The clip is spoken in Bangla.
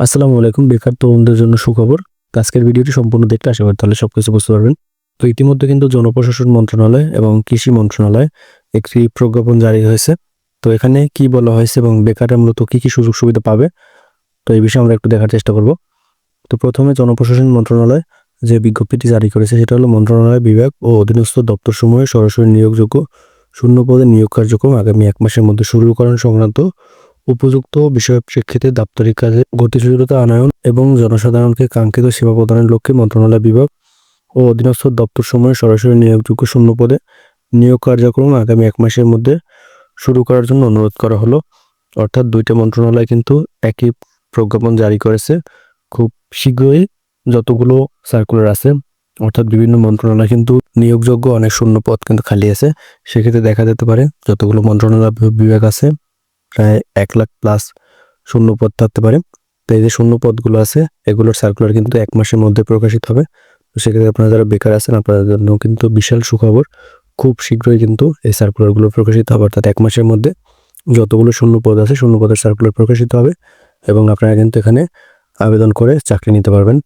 আসসালামু আলাইকুম, বেকার তরুণদের জন্য সুখবর। আজকের ভিডিওটি সম্পূর্ণ দেখতে আশা তাহলে সব কিছু বুঝতে পারবেন। তো ইতিমধ্যে কিন্তু জনপ্রশাসন মন্ত্রণালয় এবং কৃষি মন্ত্রণালয় একটি প্রজ্ঞাপন জারি হয়েছে। তো এখানে কি বলা হয়েছে এবং বেকাররা মূলত কি কি সুযোগ সুবিধা পাবে, তো এই বিষয়ে আমরা একটু দেখার চেষ্টা করব। তো প্রথমে জনপ্রশাসন মন্ত্রণালয় যে বিজ্ঞপ্তিটি জারি করেছে সেটা হলো মন্ত্রণালয় বিভাগ ও অধীনস্থ দপ্তর দপ্তরসমূহে সরাসরি নিয়োগযোগ্য শূন্য পদে নিয়োগ কার্যক্রম আগামী এক মাসের মধ্যে শুরু করার সংক্রান্ত উপযুক্ত বিষয়ের প্রেক্ষিতে দাপ্তরিক কাজে গতিশীলতা আনয়ন এবং জনসাধারণকে কাঙ্ক্ষিত সেবা প্রদানের লক্ষ্যে মন্ত্রণালয় বিভাগ ও অধীনস্থ দপ্তর সময়ে সরাসরি নিয়োগযোগ্য শূন্য পদে নিয়োগ কার্যক্রম আগামী এক মাসের মধ্যে শুরু করার জন্য অনুরোধ করা হলো। অর্থাৎ দুইটা মন্ত্রণালয় কিন্তু একই প্রজ্ঞাপন জারি করেছে। খুব শীঘ্রই যতগুলো সার্কুলার আছে, অর্থাৎ বিভিন্ন মন্ত্রণালয় কিন্তু নিয়োগযোগ্য অনেক শূন্য পদ কিন্তু খালি আছে। সেক্ষেত্রে দেখা যেতে পারে যতগুলো মন্ত্রণালয় বিভাগ আছে প্রায় এক লাখ প্লাস শূন্য পদ থাকতে পারে। তো এই যে শূন্য পদগুলো আছে, এগুলোর সার্কুলার কিন্তু এক মাসের মধ্যে প্রকাশিত হবে। তো সেক্ষেত্রে আপনারা যারা বেকার আছেন, আপনাদের জন্য কিন্তু বিশাল সুখবর। খুব শীঘ্রই কিন্তু এই সার্কুলারগুলো প্রকাশিত হবে, অর্থাৎ এক মাসের মধ্যে যতগুলো শূন্য পদ আছে, শূন্য পদের সার্কুলার প্রকাশিত হবে এবং আপনারা কিন্তু এখানে আবেদন করে চাকরি নিতে পারবেন।